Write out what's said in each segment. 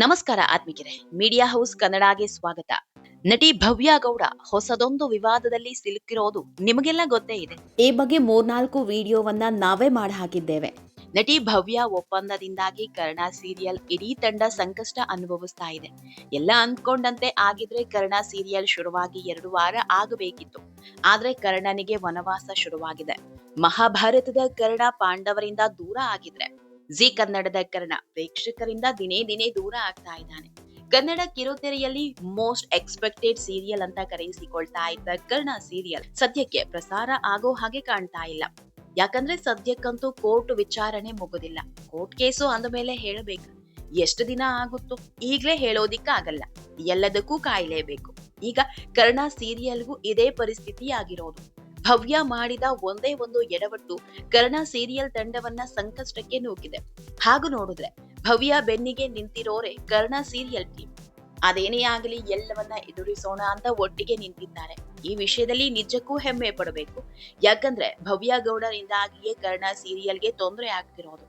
ನಮಸ್ಕಾರ ಆತ್ಮಿಕರೇ. Media house ಕನ್ನಡಗೆ ಸ್ವಾಗತ. ನಟಿ ಭವ್ಯ ಗೌಡ ಹೊಸದೊಂದು ವಿವಾದದಲ್ಲಿ ಸಿಲುಕಿರೋದು ನಿಮಗೆಲ್ಲ ಗೊತ್ತೇ ಇದೆ. ಈ ಬಗ್ಗೆ ಮೂರ್ನಾಲ್ಕು ವಿಡಿಯೋವನ್ನ ನಾವೇ ಮಾಡಿ ಹಾಕಿದ್ದೇವೆ ನಟಿ ಭವ್ಯ ಒಪ್ಪಂದದಿಂದಾಗಿ ಕರ್ಣ ಸೀರಿಯಲ್ ಇಡೀ ತಂಡ ಸಂಕಷ್ಟ ಅನುಭವಿಸ್ತಾ ಇದೆ. ಎಲ್ಲ ಅಂದ್ಕೊಂಡಂತೆ ಆಗಿದ್ರೆ ಕರ್ಣ ಸೀರಿಯಲ್ ಶುರುವಾಗಿ ಎರಡು ವಾರ ಆಗಬೇಕಿತ್ತು. ಆದ್ರೆ ಕರ್ಣನಿಗೆ ವನವಾಸ ಶುರುವಾಗಿದೆ. ಮಹಾಭಾರತದ ಕರ್ಣ ಪಾಂಡವರಿಂದ ದೂರ ಆಗಿದ್ರೆ ಜಿ ಕನ್ನಡದ ಕರ್ಣ ಪ್ರೇಕ್ಷಕರಿಂದ ದಿನೇ ದಿನೇ ದೂರ ಆಗ್ತಾ ಇದ್ದಾನೆ. ಕನ್ನಡ ಕಿರುತೆರೆಯಲ್ಲಿ ಮೋಸ್ಟ್ ಎಕ್ಸ್ಪೆಕ್ಟೆಡ್ ಸೀರಿಯಲ್ ಅಂತ ಕರೆಯಿಸಿಕೊಳ್ತಾ ಇದ್ದ ಕರ್ಣ ಸೀರಿಯಲ್ ಸದ್ಯಕ್ಕೆ ಪ್ರಸಾರ ಆಗೋ ಹಾಗೆ ಕಾಣ್ತಾ ಇಲ್ಲ. ಯಾಕಂದ್ರೆ ಸದ್ಯಕ್ಕಂತೂ ಕೋರ್ಟ್ ವಿಚಾರಣೆ ಮುಗುದಿಲ್ಲ. ಕೋರ್ಟ್ ಕೇಸು ಅಂದ ಮೇಲೆ ಹೇಳಬೇಕು. ಎಷ್ಟು ದಿನ ಆಗುತ್ತೋ ಈಗ್ಲೇ ಹೇಳೋದಿಕ್ಕಾಗಲ್ಲ. ಎಲ್ಲದಕ್ಕೂ ಕಾಯಲೇಬೇಕು. ಈಗ ಕರ್ಣ ಸೀರಿಯಲ್ಗೂ ಇದೇ ಪರಿಸ್ಥಿತಿ ಆಗಿರೋದು. ಭವ್ಯ ಮಾಡಿದ ಒಂದೇ ಒಂದು ಎಡವಟ್ಟು ಕರ್ಣ ಸೀರಿಯಲ್ ತಂಡವನ್ನ ಸಂಕಷ್ಟಕ್ಕೆ ನೂಕಿದೆ. ಹಾಗೂ ನೋಡಿದ್ರೆ ಭವ್ಯ ಬೆನ್ನಿಗೆ ನಿಂತಿರೋರೆ ಕರ್ಣ ಸೀರಿಯಲ್ ಟೀಮ್. ಅದೇನೇ ಆಗಲಿ ಎಲ್ಲವನ್ನ ಎದುರಿಸೋಣ ಅಂತ ಒಟ್ಟಿಗೆ ನಿಂತಿದ್ದಾರೆ. ಈ ವಿಷಯದಲ್ಲಿ ನಿಜಕ್ಕೂ ಹೆಮ್ಮೆ ಪಡಬೇಕು. ಯಾಕಂದ್ರೆ ಭವ್ಯ ಗೌಡರಿಂದಾಗಿಯೇ ಕರ್ಣ ಸೀರಿಯಲ್ಗೆ ತೊಂದರೆ ಆಗ್ತಿರೋದು.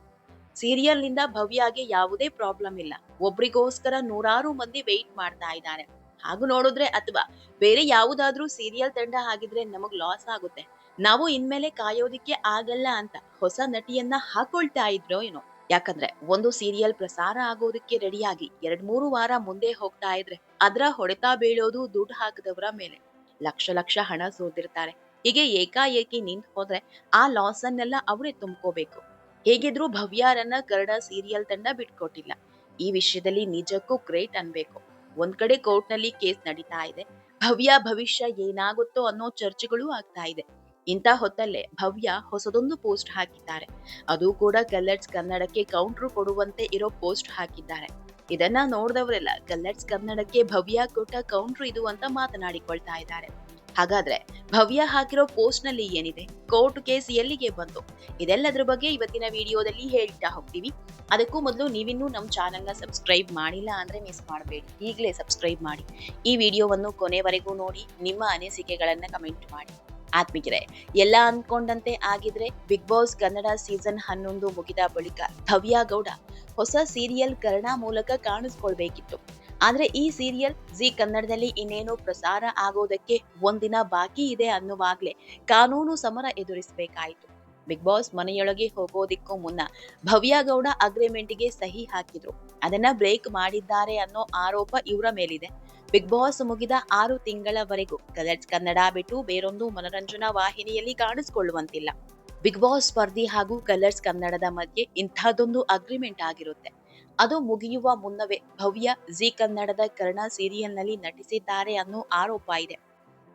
ಸೀರಿಯಲ್ನಿಂದ ಭವ್ಯಗೆ ಯಾವುದೇ ಪ್ರಾಬ್ಲಮ್ ಇಲ್ಲ. ಒಬ್ರಿಗೋಸ್ಕರ ನೂರಾರು ಮಂದಿ ವೆಯ್ಟ್ ಮಾಡ್ತಾ ಇದ್ದಾರೆ. ಹಾಗೂ ನೋಡಿದ್ರೆ ಅಥವಾ ಬೇರೆ ಯಾವುದಾದ್ರೂ ಸೀರಿಯಲ್ ತಂಡ ಆಗಿದ್ರೆ ನಮಗ್ ಲಾಸ್ ಆಗುತ್ತೆ. ನಾವು ಇನ್ಮೇಲೆ ಕಾಯೋದಿಕ್ಕೆ ಆಗಲ್ಲ ಅಂತ ಹೊಸ ನಟಿಯನ್ನ ಹಾಕೊಳ್ತಾ ಇದ್ರೋ ಏನೋ. ಯಾಕಂದ್ರೆ ಒಂದು ಸೀರಿಯಲ್ ಪ್ರಸಾರ ಆಗೋದಕ್ಕೆ ರೆಡಿಯಾಗಿ ಎರಡ್ ಮೂರು ವಾರ ಮುಂದೆ ಹೋಗ್ತಾ ಇದ್ರೆ ಅದ್ರ ಹೊಡೆತ ಬೀಳೋದು ದುಡ್ಡು ಹಾಕದವರ ಮೇಲೆ. ಲಕ್ಷ ಲಕ್ಷ ಹಣ ಸೋತಿರ್ತಾರೆ. ಹೀಗೆ ಏಕಾಏಕಿ ನಿಂತ್ ಹೋದ್ರೆ ಆ ಲಾಸ್ ಅನ್ನೆಲ್ಲ ಅವರೇ ತುಂಬ್ಕೋಬೇಕು. ಹೇಗಿದ್ರು ಭವ್ಯಾರನ್ನ ಕನ್ನಡ ಸೀರಿಯಲ್ ತಂಡ ಬಿಟ್ಕೊಟ್ಟಿಲ್ಲ. ಈ ವಿಷಯದಲ್ಲಿ ನಿಜಕ್ಕೂ ಗ್ರೇಟ್ ಅನ್ಬೇಕು. ಒಂದ್ ಕಡೆ ಕೋರ್ಟ್ನಲ್ಲಿ ಕೇಸ್ ನಡೀತಾ ಇದೆ. ಭವ್ಯ ಭವಿಷ್ಯ ಏನಾಗುತ್ತೋ ಅನ್ನೋ ಚರ್ಚೆಗಳು ಆಗ್ತಾ ಇದೆ. ಇಂಥ ಹೊತ್ತಲ್ಲೇ ಭವ್ಯ ಹೊಸದೊಂದು ಪೋಸ್ಟ್ ಹಾಕಿದ್ದಾರೆ. ಅದು ಕೂಡ ಕಲ್ಲರ್ಸ್ ಕನ್ನಡಕ್ಕೆ ಕೌಂಟರ್ ಕೊಡುವಂತೆ ಇರೋ ಪೋಸ್ಟ್ ಹಾಕಿದ್ದಾರೆ. ಇದನ್ನ ನೋಡಿದವರೆಲ್ಲ ಕಲ್ಲರ್ಸ್ ಕನ್ನಡಕ್ಕೆ ಭವ್ಯ ಕೊಟ್ಟ ಕೌಂಟ್ರು ಇದು ಅಂತ ಮಾತನಾಡಿಕೊಳ್ತಾ ಇದ್ದಾರೆ. ಹಾಗಾದ್ರೆ ಭವ್ಯ ಹಾಕಿರೋ ಪೋಸ್ಟ್ನಲ್ಲಿ ಏನಿದೆ? ಕೋರ್ಟ್ ಕೇಸ್ ಎಲ್ಲಿಗೆ ಬಂತು? ಇದೆಲ್ಲದ್ರ ಬಗ್ಗೆ ಇವತ್ತಿನ ವಿಡಿಯೋದಲ್ಲಿ ಹೇಳ್ತಾ ಹೋಗ್ತೀವಿ. ಅದಕ್ಕೂ ಮೊದಲು ನೀವಿನ್ನೂ ನಮ್ಮ ಚಾನೆಲ್ನ ಸಬ್ಸ್ಕ್ರೈಬ್ ಮಾಡಿಲ್ಲ ಅಂದ್ರೆ ಮಿಸ್ ಮಾಡಬೇಡಿ. ಈಗಲೇ ಸಬ್ಸ್ಕ್ರೈಬ್ ಮಾಡಿ. ಈ ವಿಡಿಯೋವನ್ನು ಕೊನೆವರೆಗೂ ನೋಡಿ, ನಿಮ್ಮ ಅನಿಸಿಕೆಗಳನ್ನ ಕಮೆಂಟ್ ಮಾಡಿ. ಆತ್ಮಿಕರೆ, ಎಲ್ಲ ಅನ್ಕೊಂಡಂತೆ ಆಗಿದ್ರೆ ಬಿಗ್ ಬಾಸ್ ಕನ್ನಡ ಸೀಸನ್ ಹನ್ನೊಂದು ಮುಗಿದ ಬಳಿಕ ಭವ್ಯ ಗೌಡ ಹೊಸ ಸೀರಿಯಲ್ ಕರ್ಣ ಮೂಲಕ ಕಾಣಿಸ್ಕೊಳ್ಬೇಕಿತ್ತು. ಆದ್ರೆ ಈ ಸೀರಿಯಲ್ ಜಿ ಕನ್ನಡದಲ್ಲಿ ಇನ್ನೇನು ಪ್ರಸಾರ ಆಗೋದಕ್ಕೆ ಒಂದಿನ ಬಾಕಿ ಇದೆ ಅನ್ನುವಾಗ್ಲೇ ಕಾನೂನು ಸಮರ ಎದುರಿಸಬೇಕಾಯಿತು. ಬಿಗ್ ಬಾಸ್ ಮನೆಯೊಳಗೆ ಹೋಗೋದಿಕ್ಕೂ ಮುನ್ನ ಭವ್ಯಗೌಡ ಅಗ್ರಿಮೆಂಟ್ಗೆ ಸಹಿ ಹಾಕಿದ್ರು. ಅದನ್ನ ಬ್ರೇಕ್ ಮಾಡಿದ್ದಾರೆ ಅನ್ನೋ ಆರೋಪ ಇವರ ಮೇಲಿದೆ. ಬಿಗ್ ಬಾಸ್ ಮುಗಿದ ಆರು ತಿಂಗಳವರೆಗೂ ಕಲರ್ಸ್ ಕನ್ನಡ ಬಿಟ್ಟು ಬೇರೊಂದು ಮನರಂಜನಾ ವಾಹಿನಿಯಲ್ಲಿ ಕಾಣಿಸಿಕೊಳ್ಳುವಂತಿಲ್ಲ. ಬಿಗ್ ಬಾಸ್ ಸ್ಪರ್ಧಿ ಹಾಗೂ ಕಲರ್ಸ್ ಕನ್ನಡದ ಮಧ್ಯೆ ಇಂಥದ್ದೊಂದು ಅಗ್ರಿಮೆಂಟ್ ಆಗಿರುತ್ತೆ. ಅದು ಮುಗಿಯುವ ಮುನ್ನವೇ ಭವ್ಯ ಜೀ ಕನ್ನಡದ ಕರ್ಣ ಸೀರಿಯಲ್ನಲ್ಲಿ ನಟಿಸಿದ್ದಾರೆ ಅನ್ನೋ ಆರೋಪ ಇದೆ.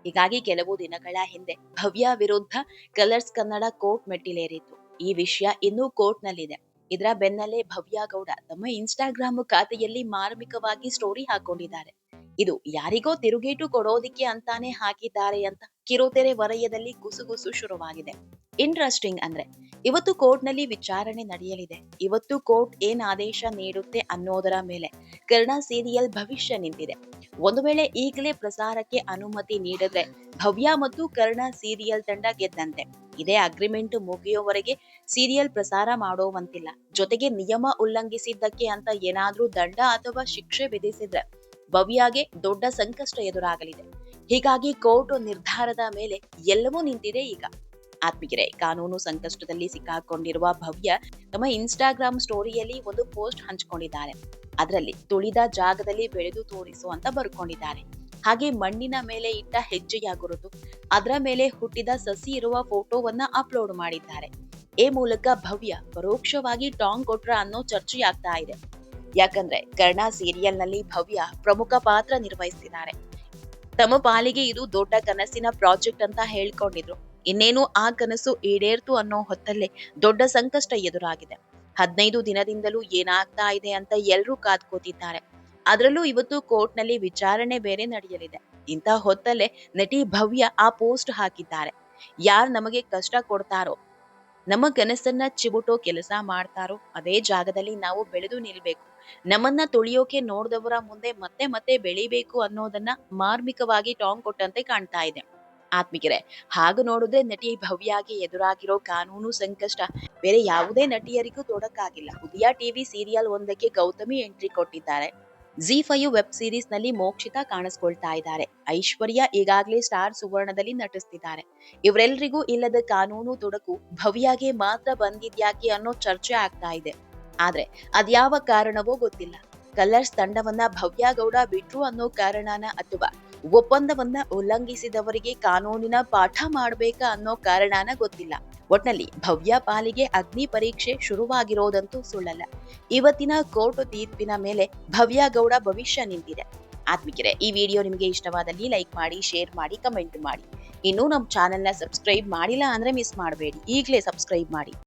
ಹೀಗಾಗಿ ಕೆಲವು ದಿನಗಳ ಹಿಂದೆ ಭವ್ಯ ವಿರುದ್ಧ ಕಲರ್ಸ್ ಕನ್ನಡ ಕೋರ್ಟ್ ಮೆಟ್ಟಿಲೇರಿತ್ತು. ಈ ವಿಷಯ ಇನ್ನೂ ಕೋರ್ಟ್ ನಲ್ಲಿದೆ ಇದರ ಬೆನ್ನಲ್ಲೇ ಭವ್ಯ ಗೌಡ ತಮ್ಮ ಇನ್ಸ್ಟಾಗ್ರಾಮ್ ಖಾತೆಯಲ್ಲಿ ಮಾರ್ಮಿಕವಾಗಿ ಸ್ಟೋರಿ ಹಾಕೊಂಡಿದ್ದಾರೆ. ಇದು ಯಾರಿಗೋ ತಿರುಗೇಟು ಕೊಡೋದಿಕ್ಕೆ ಅಂತಾನೆ ಹಾಕಿದ್ದಾರೆ ಅಂತ ಕಿರುತೆರೆ ವಲಯದಲ್ಲಿ ಗುಸುಗುಸು ಶುರುವಾಗಿದೆ. ಇಂಟ್ರೆಸ್ಟಿಂಗ್ ಅಂದ್ರೆ ಇವತ್ತು ಕೋರ್ಟ್ನಲ್ಲಿ ವಿಚಾರಣೆ ನಡೆಯಲಿದೆ. ಇವತ್ತು ಕೋರ್ಟ್ ಏನ್ ಆದೇಶ ನೀಡುತ್ತೆ ಅನ್ನೋದರ ಮೇಲೆ ಕರ್ಣ ಸೀರಿಯಲ್ ಭವಿಷ್ಯ ನಿಂತಿದೆ. ಒಂದು ವೇಳೆ ಈಗಲೇ ಪ್ರಸಾರಕ್ಕೆ ಅನುಮತಿ ನೀಡಿದ್ರೆ ಭವ್ಯ ಮತ್ತು ಕರ್ಣ ಸೀರಿಯಲ್ ತಂಡ ಗೆದ್ದಂತೆ. ಇದೇ ಅಗ್ರಿಮೆಂಟ್ ಮುಗಿಯುವವರೆಗೆ ಸೀರಿಯಲ್ ಪ್ರಸಾರ ಮಾಡುವಂತಿಲ್ಲ. ಜೊತೆಗೆ ನಿಯಮ ಉಲ್ಲಂಘಿಸಿದ್ದಕ್ಕೆ ಅಂತ ಏನಾದ್ರೂ ದಂಡ ಅಥವಾ ಶಿಕ್ಷೆ ವಿಧಿಸಿದ್ರೆ ಭವ್ಯಾಗೆ ದೊಡ್ಡ ಸಂಕಷ್ಟ ಎದುರಾಗಲಿದೆ. ಹೀಗಾಗಿ ಕೋರ್ಟ್ ನಿರ್ಧಾರದ ಮೇಲೆ ಎಲ್ಲವೂ ನಿಂತಿದೆ ಈಗ. ಆತ್ಮಿಗೆರೆ ಕಾನೂನು ಸಂಕಷ್ಟದಲ್ಲಿ ಸಿಕ್ಕಾಕೊಂಡಿರುವ ಭವ್ಯ ತಮ್ಮ ಇನ್ಸ್ಟಾಗ್ರಾಮ್ ಸ್ಟೋರಿಯಲ್ಲಿ ಒಂದು ಪೋಸ್ಟ್ ಹಂಚಿಕೊಂಡಿದ್ದಾರೆ. ಅದರಲ್ಲಿ ತುಳಿದ ಜಾಗದಲ್ಲಿ ಬೆಳೆದು ತೋರಿಸು ಅಂತ ಬರ್ಕೊಂಡಿದ್ದಾರೆ. ಹಾಗೆ ಮಣ್ಣಿನ ಮೇಲೆ ಇಟ್ಟ ಹೆಜ್ಜೆಯ ಗುರುತು ಅದರ ಮೇಲೆ ಹುಟ್ಟಿದ ಸಸಿ ಇರುವ ಫೋಟೋವನ್ನ ಅಪ್ಲೋಡ್ ಮಾಡಿದ್ದಾರೆ. ಈ ಮೂಲಕ ಭವ್ಯ ಪರೋಕ್ಷವಾಗಿ ಟಾಂಗ್ ಕೊಟ್ರ ಅನ್ನೋ ಚರ್ಚೆಯಾಗ್ತಾ ಇದೆ. ಯಾಕಂದ್ರೆ ಕರ್ಣ ಸೀರಿಯಲ್ನಲ್ಲಿ ಭವ್ಯ ಪ್ರಮುಖ ಪಾತ್ರ ನಿರ್ವಹಿಸ್ತಿದ್ದಾರೆ. ತಮ್ಮ ಪಾಲಿಗೆ ಇದು ದೊಡ್ಡ ಕನಸಿನ ಪ್ರಾಜೆಕ್ಟ್ ಅಂತ ಹೇಳ್ಕೊಂಡಿದ್ರು. ಇನ್ನೇನು ಆ ಕನಸು ಈಡೇರ್ತು ಅನ್ನೋ ಹೊತ್ತಲ್ಲೇ ದೊಡ್ಡ ಸಂಕಷ್ಟ ಎದುರಾಗಿದೆ. ಹದಿನೈದು ದಿನದಿಂದಲೂ ಏನಾಗ್ತಾ ಇದೆ ಅಂತ ಎಲ್ರೂ ಕಾದ್ಕೋತಿದ್ದಾರೆ. ಅದರಲ್ಲೂ ಇವತ್ತು ಕೋರ್ಟ್ನಲ್ಲಿ ವಿಚಾರಣೆ ಬೇರೆ ನಡೆಯಲಿದೆ. ಇಂಥ ಹೊತ್ತಲ್ಲೇ ನಟಿ ಭವ್ಯ ಆ ಪೋಸ್ಟ್ ಹಾಕಿದ್ದಾರೆ. ಯಾರ್ ನಮಗೆ ಕಷ್ಟ ಕೊಡ್ತಾರೋ, ನಮ್ಮ ಕನಸನ್ನ ಚಿಬುಟೋ ಕೆಲಸ ಮಾಡ್ತಾರೋ, ಅದೇ ಜಾಗದಲ್ಲಿ ನಾವು ಬೆಳೆದು ನಿಲ್ಬೇಕು. ನಮ್ಮನ್ನ ತುಳಿಯೋಕೆ ನೋಡಿದವರ ಮುಂದೆ ಮತ್ತೆ ಮತ್ತೆ ಬೆಳಿಬೇಕು ಅನ್ನೋದನ್ನ ಮಾರ್ಮಿಕವಾಗಿ ಟಾಂಗ್ ಕೊಟ್ಟಂತೆ ಕಾಣ್ತಾ ಇದೆ. ಆತ್ಮಿಕರೇ, ಹಾಗೆ ನೋಡಿದ್ರೆ ನಟಿ ಭವ್ಯಾಗಿ ಎದುರಾಗಿರೋ ಕಾನೂನು ಸಂಕಷ್ಟ. ಬೇರೆ ಯಾವುದೇ ನಟಿಯರಿಗೂ ತೊಡಕಾಗಿಲ್ಲ. ಉದಯ ಟಿವಿ ಸೀರಿಯಲ್ ಒಂದಕ್ಕೆ ಗೌತಮಿ ಎಂಟ್ರಿ ಕೊಟ್ಟಿದ್ದಾರೆ. ಜಿ ಫೈವ್ ವೆಬ್ ಸೀರೀಸ್ನಲ್ಲಿ ಮೋಕ್ಷಿತಾ ಕಾಣಿಸ್ಕೊಳ್ತಾ ಇದ್ದಾರೆ. ಐಶ್ವರ್ಯ ಈಗಾಗಲೇ ಸ್ಟಾರ್ ಸುವರ್ಣದಲ್ಲಿ ನಟಿಸ್ತಿದ್ದಾರೆ. ಇವರೆಲ್ಲರಿಗೂ ಇಲ್ಲದ ಕಾನೂನು ತೊಡಕು ಭವ್ಯಾಗೆ ಮಾತ್ರ ಬಂದಿದ್ಯಾಕೆ ಅನ್ನೋ ಚರ್ಚೆ ಆಗ್ತಾ ಇದೆ. ಆದ್ರೆ ಅದ್ಯಾವ ಕಾರಣವೋ ಗೊತ್ತಿಲ್ಲ. ಕಲರ್ಸ್ ತಂಡವನ್ನ ಭವ್ಯ ಗೌಡ ಬಿಟ್ರು ಅನ್ನೋ ಕಾರಣನ ಅಥವಾ ಒಪ್ಪಂದವನ್ನ ಉಲ್ಲಂಘಿಸಿದವರಿಗೆ ಕಾನೂನಿನ ಪಾಠ ಮಾಡ್ಬೇಕಾ ಅನ್ನೋ ಕಾರಣನ ಗೊತ್ತಿಲ್ಲ. ಒಟ್ನಲ್ಲಿ ಭವ್ಯ ಪಾಲಿಗೆ ಅಗ್ನಿ ಪರೀಕ್ಷೆ ಶುರುವಾಗಿರೋದಂತೂ ಸುಳ್ಳಲ್ಲ. ಇವತ್ತಿನ ಕೋರ್ಟ್ ತೀರ್ಪಿನ ಮೇಲೆ ಭವ್ಯ ಗೌಡ ಭವಿಷ್ಯ ನಿಂತಿದೆ. ಆತ್ಮಿಕರೆ, ಈ ವಿಡಿಯೋ ನಿಮಗೆ ಇಷ್ಟವಾದಲ್ಲಿ ಲೈಕ್ ಮಾಡಿ, ಶೇರ್ ಮಾಡಿ, ಕಮೆಂಟ್ ಮಾಡಿ. ಇನ್ನೂ ನಮ್ಮ ಚಾನೆಲ್ನ ಸಬ್ಸ್ಕ್ರೈಬ್ ಮಾಡಿಲ್ಲ ಅಂದ್ರೆ ಮಿಸ್ ಮಾಡಬೇಡಿ. ಈಗಲೇ ಸಬ್ಸ್ಕ್ರೈಬ್ ಮಾಡಿ.